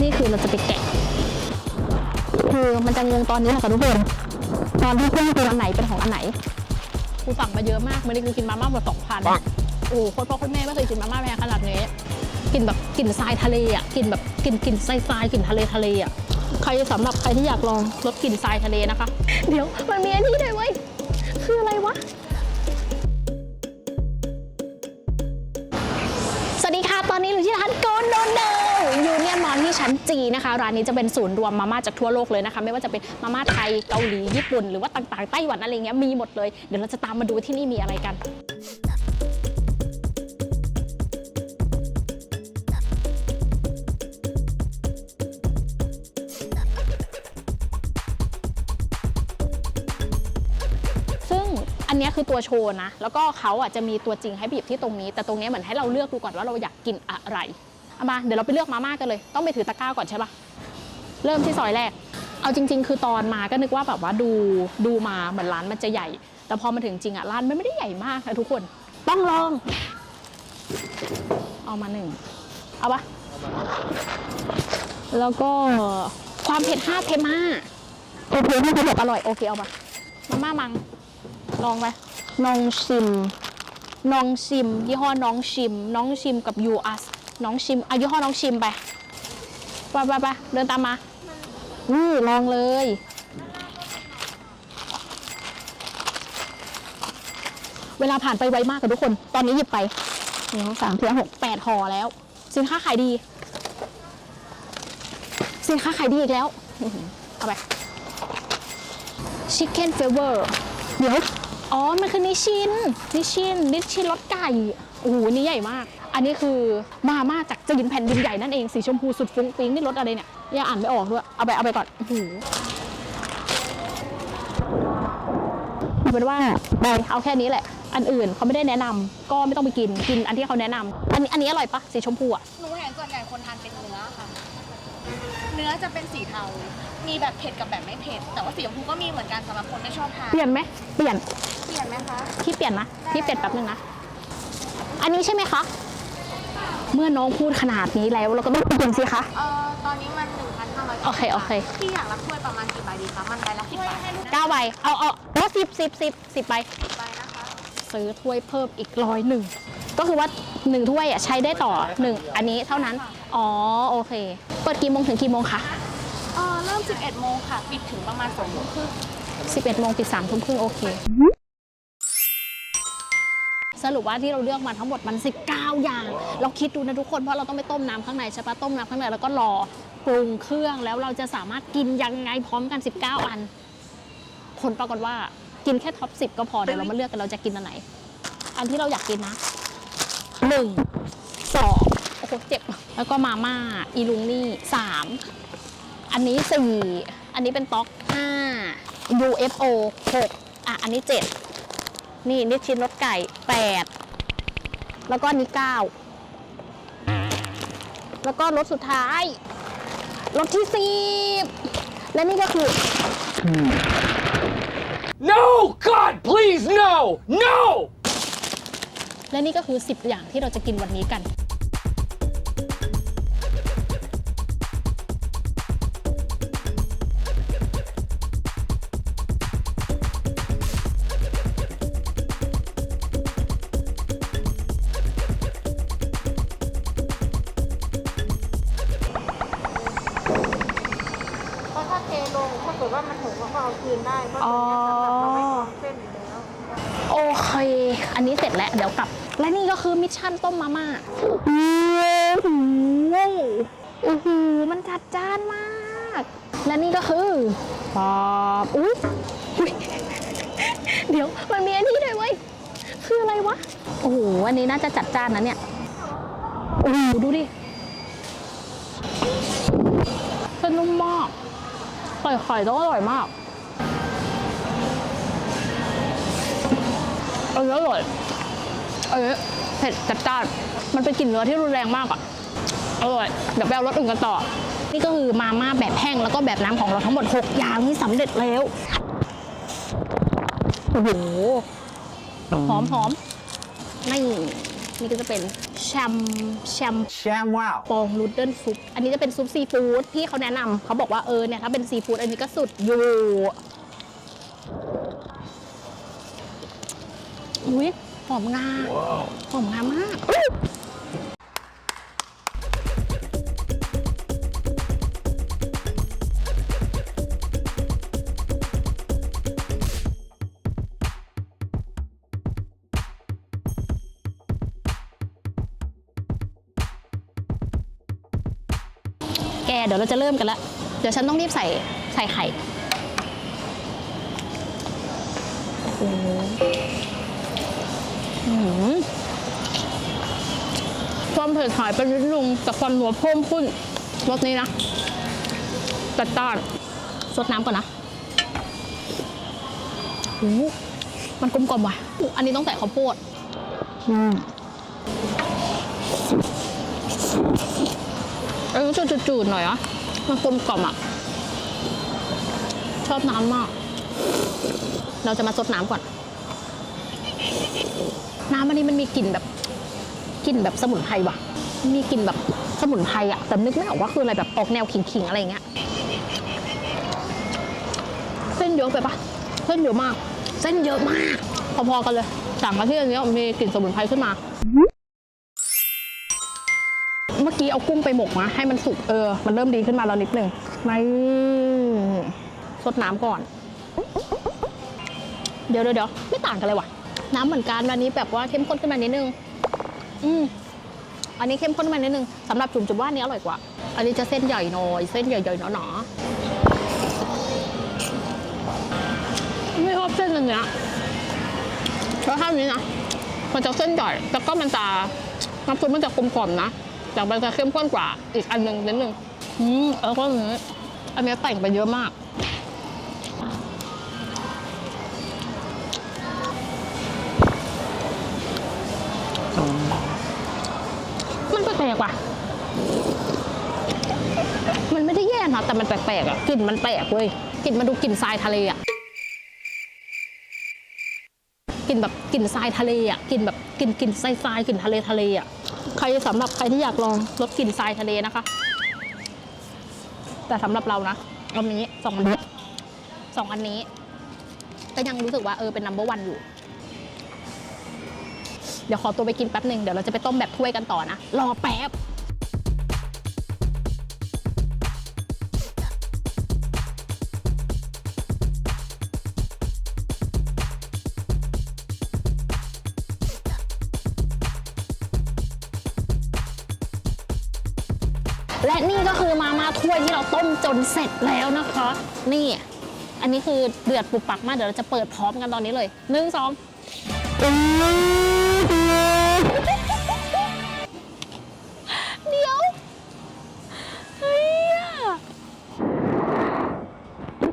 นี่คือเราจะไปแกะ คือมันจะงงตอนนี้แหละค่ะทุกคน ตอนที่เพื่อนคืออันไหนเป็นของอันไหน กูสั่งมาเยอะมากไม่ได้กูกินมาม่าแบบสองพันโอ้โหโคตรพ่อโคตรแม่ไม่เคยกินมาม่าแพงขนาดนี้กลินแบบกลิ่นทรายทะเลอะกลิ่นแบบกลิ่นกลิ่นทรายทรายกลิ่นทะเลทะเลอะใครสำหรับใครที่อยากลองรสกลิ่นทรายทะเลนะคะ เดี๋ยวมันมีอันนี้ด้วยเว้ยคืออะไรวะ มอนจีนะคะ ร้านนี้จะเป็นศูนย์รวมมาม่าจากทั่วโลกเลยนะคะ ไม่ว่าจะเป็นมาม่าไทยเกาหลีญี่ปุ่นหรือว่าต่างๆไต้หวันอะไรเงี้ยมีหมดเลยเดี๋ยวเราจะตามมาดูที่นี่มีอะไรกันซึ่งอันนี้คือตัวโชว์นะ แล้วก็เขาอะจะมีตัวจริงให้ไปหยิบที่ตรงนี้ แต่ตรงนี้เหมือนให้เราเลือกดูก่อนว่าเราอยากกินอะไร เอามาเดี๋ยวเราไปเลือกมาม่ากันเลย ต้องไปถือตะกร้าก่อนใช่ปะเริ่มที่ซอยแรก เอาจริง ๆ คือตอนมาก็นึกว่าแบบว่าดูดูมาเหมือนร้านมันจะใหญ่ แต่พอมาถึงจริงอะร้านมันไม่ได้ใหญ่มากนะทุกคน ต้องลอง เอามาหนึ่งเอาปะแล้วก็ความเผ็ดห้าเทมาโอเคไม่เผ็ดอร่อยโอเคเอามามาม่ามังลองไปน้องชิม น้องชิมยี่ห้อน้องชิม น้องชิมกับยูอัส น้องชิมอายี่ห้อน้องชิมไปไปไปไปเดินตามมานี่ลองเลย เวลาผ่านไปไวมากค่ะทุกคน ตอนนี้หยิบไปหนึ่งสองสามสี่ห้าหกแปดห่อแล้ว สินค้าขายดี สินค้าขายดีอีกแล้วอื้อหือเอาไป Chicken Flavor เดี๋ยว อ๋อ มันคือนิชินนิชินนิชินรสไก่โอ้โหนี่ใหญ่มาก อันนี้คือมาม่าจากจีนแผ่นดินใหญ่นั่นเองสีชมพูสุดฟุ้งฟิ้งนี่รสอะไรเนี่ยยังอ่านไม่ออกด้วยเอาไปเอาไปก่อนโอ้โหเอาเป็นว่าไปเอาแค่นี้แหละ อันอื่นเขาไม่ได้แนะนำก็ไม่ต้องไปกินกินอันที่เขาแนะนำอันนี้อันนี้อร่อยปะสีชมพูอะหนูเห็นส่วนใหญ่คนทานเป็นเนื้อค่ะ เนื้อจะเป็นสีเทา มีแบบเผ็ดกับแบบไม่เผ็ด แต่ว่าสีชมพูก็มีเหมือนกันสำหรับคนไม่ชอบทานเปลี่ยนไหมเปลี่ยนเปลี่ยนไหมคะพี่เปลี่ยนนะพี่เปลี่ยนแป๊บนึงนะอันนี้ใช่ไหมคะ เมื่อน้องพูดขนาดนี้แล้วเราก็ต้องเปลี่ยนสิคะ เอ่อตอนนี้มัน1,500โอเคโอเค พี่อยากรับถ้วยประมาณกี่ใบดีคะมันใบละ10บาทเก้าใบเอาเอาว่าสิบสิบสิบสิบใบใบนะคะ ซื้อถ้วยเพิ่มอีกร้อยหนึ่งก็คือว่าหนึ่งถ้วยอะใช้ได้ต่อหนึ่งอันนี้เท่านั้น อ๋อโอเค เปิดกี่โมงถึงกี่โมงคะ เอ่อเริ่ม 11โมงค่ะ ปิดถึงประมาณ2โมงครึ่ง 11โมงปิด3ทุ่มครึ่งโอเค สรุปว่าที่เราเลือกมาทั้งหมดมัน 19 อย่าง เราคิดดูนะทุกคนเพราะเราต้องไปต้มน้ำข้างในใช่ปะต้มน้ำข้างในแล้วก็รอปรุงเครื่องแล้วเราจะสามารถกินยังไงพร้อมกัน 19 อัน ผลปรากฏว่ากินแค่ท็อป10 ก็พอเดี๋ยวเรามาเลือกกันเราจะกินอันไหน อันที่เราอยากกินนะหนึ่งสองโอ้โหเจ็บ แล้วก็มาม่าอีลุงนี่สามอันนี้สี่อันนี้เป็นต๊อกห้า UFO หกอะอันนี้เจ็ด นี่นิชชินรสไก่แปดแล้วก็อันนี้เก้าแล้วก็รสสุดท้ายรสที่สิบและนี่ก็คือ No! God, please, no! No! และนี่ก็คือ 10 อย่างที่เราจะกินวันนี้กัน เคอันนี้เสร็จแล้วเดี๋ยวกลับ และนี่ก็คือมิชชั่นต้มมาม่าโอ้โหโอ้โหมันจัดจ้านมาก และนี่ก็คือปอบอุ้ยอุ๊ยเดี๋ยวมันมีอันนี้ด้วยเว้ยคืออะไรวะ โอ้โหอันนี้น่าจะจัดจ้านนะเนี่ยโอ้โหดูดิเส้นนุ่มมากใส่ไข่ต้องอร่อยมาก เอออร่อยเออเผ็ดจัดจ้านมันเป็นกลิ่นเนื้อที่รุนแรงมากอะอร่อยเดี๋ยวไปเอารสอื่นกันต่อ นี่ก็คือมาม่าแบบแห้งแล้วก็แบบน้ำของเราทั้งหมด 6 อย่างที่สำเร็จแล้วโอ้โหหอมหอมนี่นี่ก็จะเป็นแชมแชม Sham wow. ปองนูดเดิลซุป อันนี้จะเป็นซุปซีฟู้ดพี่เขาแนะนำเขาบอกว่าเออเนี่ยถ้าเป็นซีฟู้ดอันนี้ก็สุดอยู่ อุ้ยหอมงาหอมงามาก แกเดี๋ยวเราจะเริ่มกันละ เดี๋ยวฉันต้องรีบใส่ใส่ไข่ โอ้โหอื้อหือ ความเผ็ดหายไปนิดนึงแต่ความนัวเพิ่มขึ้นรสนี้นะจัดจ้านสดน้ำก่อนนะโอ้มันกลมกล่อมว่ะ อันนี้ต้องใส่ข้าวโพดอืมเออจะจืดๆหน่อยอะ มันกลมกล่อมอะ ชอบน้ำมาก เราจะมาซดน้ำก่อนำอันนี้มันมีกลิ่นแบบกลิ่นแบบสมุนไพรว่ะ มีกลิ่นแบบสมุนไพรอะแต่นึกไม่ออกว่าคืออะไรแบบออกแนวขิงๆอะไรอย่างเงี้ยเส้นเยอะไปปะเส้นเยอะมาก เส้นเยอะมาก พอๆกันเลยต่างกันที่อันนี้มีกลิ่นสมุนไพรขึ้นมาเมื่อกี้เอากุ้งไปหมกมาให้มันสุกเออ มันเริ่มดีขึ้นมาแล้วนิดหนึ่งไม่สดน้ำก่อนเดี๋ยวเดี๋ยวเดี๋ยวไม่ต่างกันเลยว่ะ น้ำเหมือนกันวันนี้แบบว่าเข้มข้นขึ้นมานิดนึง อืมอันนี้เข้มข้นขึ้นมานิดนึงสำหรับจุ่มจุ่มว่าอันนี้อร่อยกว่า อันนี้จะเส้นใหญ่หน่อย เส้นใหญ่ๆหนาๆไม่ชอบเส้นอันเนี้ยเพราะถ้าอันนี้นะมันจะเส้นใหญ่แล้วก็มันจะน้ำซุปมันจะกลมกล่อมนะแต่มันจะเข้มข้นกว่าอีกอันหนึ่งนิดนึงอืมแล้วก็อันนี้อันนี้แต่งไปเยอะมาก แย่นะแต่มันแปลกๆอะกลิ่นมันแปลกเว้ยกลิ่นมันดูกลิ่นทรายทะเลอะกลิ่นแบบกลิ่นทรายทะเลอะกลิ่นแบบกลิ่นกลิ่นทรายทรายกลิ่นทะเลทะเลอะใครสำหรับใครที่อยากลองรสกลิ่นทรายทะเลนะคะ แต่สำหรับเรานะเอานี้สองอันนี้สองอันนี้ก็ยังรู้สึกว่าเออเป็น number one อยู่เดี๋ยวขอตัวไปกินแป๊บหนึ่งเดี๋ยวเราจะไปต้มแบบถ้วยกันต่อนะ รอแป๊บ และนี่ก็คือมาม่าถ้วยที่เราต้มจนเสร็จแล้วนะคะ นี่ อันนี้คือเดือดปุบปักมากเดี๋ยวเราจะเปิดพร้อมกันตอนนี้เลยหนึ่งสองเดี๋ยวเฮ้ยอะ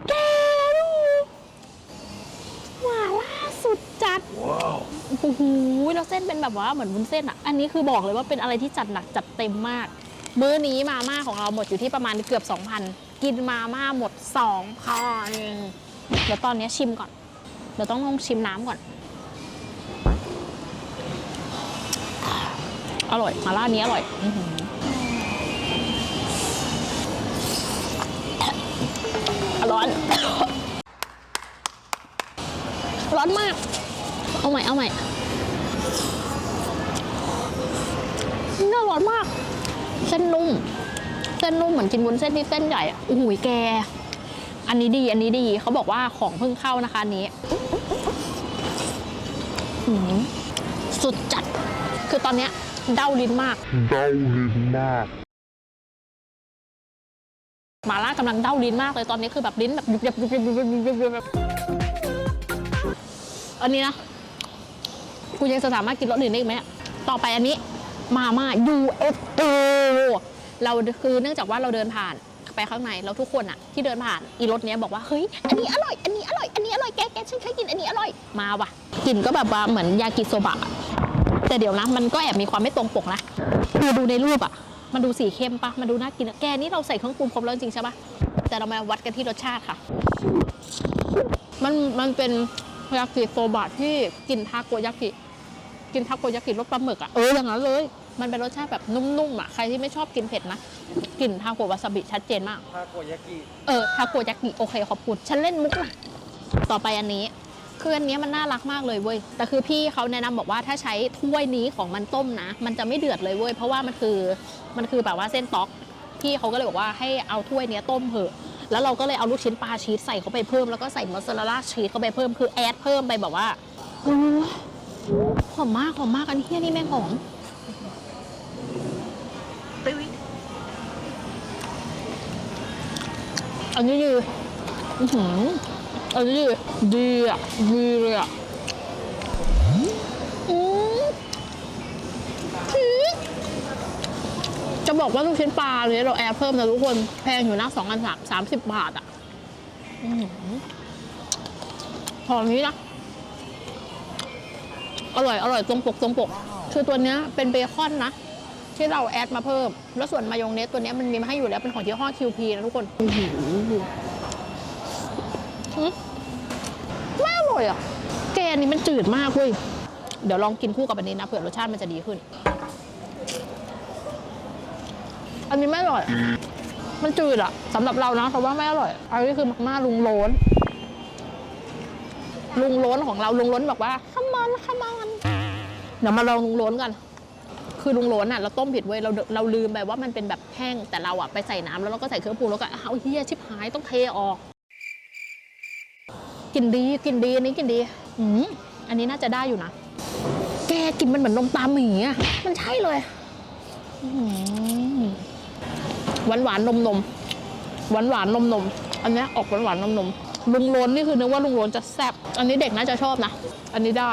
แกดูหวานล่าสุดจัด Whoa. โอ้โหแล้วเส้นเป็นแบบว่าเหมือนวุ้นเส้นอะ อันนี้คือบอกเลยว่าเป็นอะไรที่จัดหนักจัดเต็มมาก มื้อนี้มาม่าของเราหมดอยู่ที่ประมาณเกือบ 2,000 กินมาม่าหมด2,000เดี๋ยวตอนนี้ชิมก่อน เดี๋ยวต้องลองชิมน้ำก่อน อร่อย มาล่านี้อร่อยอร้อน ร้อนมาก เอาใหม่ เอาใหม่น่าร้อนมาก เส้นนุ่ม เส้นนุ่มเหมือนกินวุ้นเส้นที่เส้นใหญ่อะโอ้โหแก อันนี้ดี อันนี้ดี เขาบอกว่าของเพิ่งเข้านะคะอันนี้หืมสุดจัด คือตอนเนี้ยเด้าลิ้นมาก เด้าลิ้นมากหมาล่ากำลังเด้าลิ้นมากเลยตอนนี้คือแบบลิ้นแบบยุบยับยุบยับยุบยับยุบยับยุบยับอันนี้นะกูยังจะสามารถกินรสอื่นได้อีกไหมต่อไปอันนี้ มาม่า UFO เราคือเนื่องจากว่าเราเดินผ่านไปข้างในแล้วทุกคนอะที่เดินผ่านอีรถเนี้ยบอกว่าเฮ้ยอันนี้อร่อยอันนี้อร่อยอันนี้อร่อยแกแกฉันเคยกินอันนี้อร่อยมาว่ะกลิ่นก็แบบว่าเหมือนยากิโซบะแต่เดี๋ยวนะมันก็แอบมีความไม่ตรงปกนะคือดูในรูปอะมันดูสีเข้มปะมันดูน่ากินแกนี่เราใส่เครื่องปรุงครบแล้วจริงใช่ปะแต่เรามาวัดกันที่รสชาติค่ะ มันมันเป็นยากิโซบะที่กินทาโกยากิ กินทาโกยากิรสปลาหมึกอะเอออย่างนั้นเลย มันเป็นรสชาติแบบนุ่มๆอะใครที่ไม่ชอบกินเผ็ดนะกลิ่นทาโกะวาซาบิชัดเจนมาก ทาโกยากิเออทาโกยากิโอเคขอบคุณฉันเล่นมุกนะต่อไปอันนี้คืออันเนี้ยมันน่ารักมากเลยเว้ย แต่คือพี่เขาแนะนำบอกว่าถ้าใช้ถ้วยนี้ของมันต้มนะ มันจะไม่เดือดเลยเว้ย เพราะว่ามันคือมันคือแบบว่าเส้นต๊อก พี่เขาก็เลยบอกว่าให้เอาถ้วยเนี้ยต้มเถอะ แล้วเราก็เลยเอาลูกชิ้นปลาชีสใส่เข้าไปเพิ่ม แล้วก็ใส่มอสซาเรลล่าชีสเข้าไปเพิ่ม คือแอดเพิ่มไปแบบว่าโอ้ หอมมากหอมมากอันนี้เฮียนี่แม่งหอมตึ้ยอันนี้ดีอื้อหืออันนี้ดีดีอะดีเลยอะอืมอืมจะบอกว่าลูกชิ้นปลาเลยเราแอร์เพิ่มนะทุกคนแพงอยู่นะสองอันสามสามสิบบาทอะอื้อหือหอมนี้นะ อร่อย อร่อยตรงปกตรงปก คือตัวเนี้ยเป็นเบคอนนะ ที่เราแอดมาเพิ่ม แล้วส่วนมายองเนสตัวเนี้ยมันมีมาให้อยู่แล้วเป็นของยี่ห้อ QP นะทุกคนมไม่อร่อยอะ แกนนี้มันจืดมากเว้ย เดี๋ยวลองกินคู่กับอันนี้นะเผื่อรสชาติมันจะดีขึ้น อันนี้ไม่อร่อย มันจืดอะสำหรับเรานะเพราะว่าไม่อร่อย อันนี้คือมาม่าลุงโล้นลุงล้นของเราลุงล้นบอกว่าขมอน ขมอนเดี๋ยวมาลองลุงล้นกัน คือลุงล้นอะเราต้มผิดเว้ยเราเราลืมไปว่ามันเป็นแบบแห้งแต่เราอะไปใส่น้ำแล้วเราก็ใส่เครื่องปรุงแล้วก็เอาเฮียชิบหายต้องเทออกกินดีกินดีอันนี้กินดีอืมอันนี้น่าจะได้อยู่นะแกกินมันเหมือนนมตาหมีอะมันใช่เลยหวานหวานนมนมหวานหวานนมนมอันนี้ออกหวานหวานนมนมลุงล้นนี่คือนึกว่าลุงล้นจะแซ่บอันนี้เด็กน่าจะชอบนะ อันนี้ได้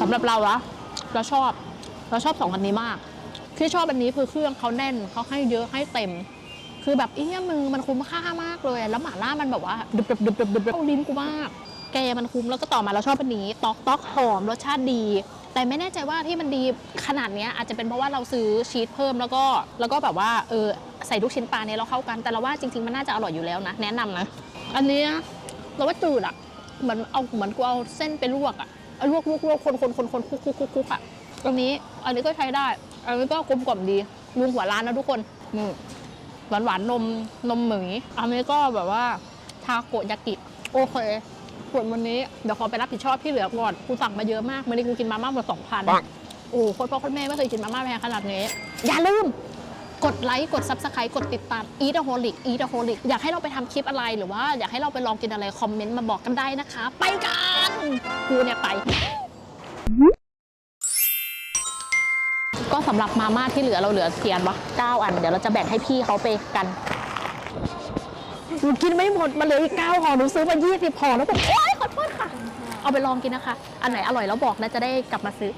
สำหรับเราละเราชอบ เราชอบสองอันนี้มาก ที่ชอบอันนี้คือเครื่องเขาแน่นเขาให้เยอะให้เต็ม คือแบบเอี้ยมึงมันคุ้มค่ามากเลยแล้วหม่าล่ามันแบบว่าดึบดึบดึบดึบดึบเข้าลิ้นกูมากแกมันคุ้มแล้วก็ต่อมาเราชอบอันนี้ตอกตอกหอมรสชาติดี แต่ไม่แน่ใจว่าที่มันดีขนาดนี้อาจจะเป็นเพราะว่าเราซื้อชีสเพิ่มแล้วก็แล้วก็แบบว่าเออใส่ลูกชิ้นปลาเนี่ยเราเข้ากัน แต่เราว่าจริงๆมันน่าจะอร่อยอยู่แล้วนะ แนะนำนะ อันนี้เราว่าจืดอะเหมือนเอาเหมือนกูเอาเส้นไปลวกอะ ลวกลวกลวกคนคนคนคนคุกคุกคุกคุกอะตรงนี้ อันนี้ก็ใช้ได้ อันนี้ก็กลมกล่อมดีลุงหัวร้านนะทุกคนนี่หวานหวานๆนมนมหมีอันนี้ก็แบบว่าทาโกยากิ โอเคส่วนวันนี้เดี๋ยวขอไปรับผิดชอบที่เหลือก่อนกูสั่งมาเยอะมากวันนี้กูกินมาม่าหมดสองพันปังโอ้โคนพ่อคนแม่ไม่เคยกินมาม่าแพงขนาดนี้ อย่าลืม กดไลค์กด subscribe กดติดตาม Eat a Holic Eat a Holic อยากให้เราไปทำคลิปอะไรหรือว่าอยากให้เราไปลองกินอะไร คอมเมนต์มาบอกกันได้นะคะ ไปกันกูเนี่ยไป ก็สำหรับมาม่าที่เหลือเราเหลือเทียนวะ9อัน เดี๋ยวเราจะแบ่งให้พี่เขาไปกันหนูกินไม่หมด มันเหลืออีก9ห่อหนูซื้อมา20ห่อแล้วแบบโอ๊ยขอโทษค่ะ เอาไปลองกินนะคะ อันไหนอร่อยแล้วบอกนะจะได้กลับมาซื้อ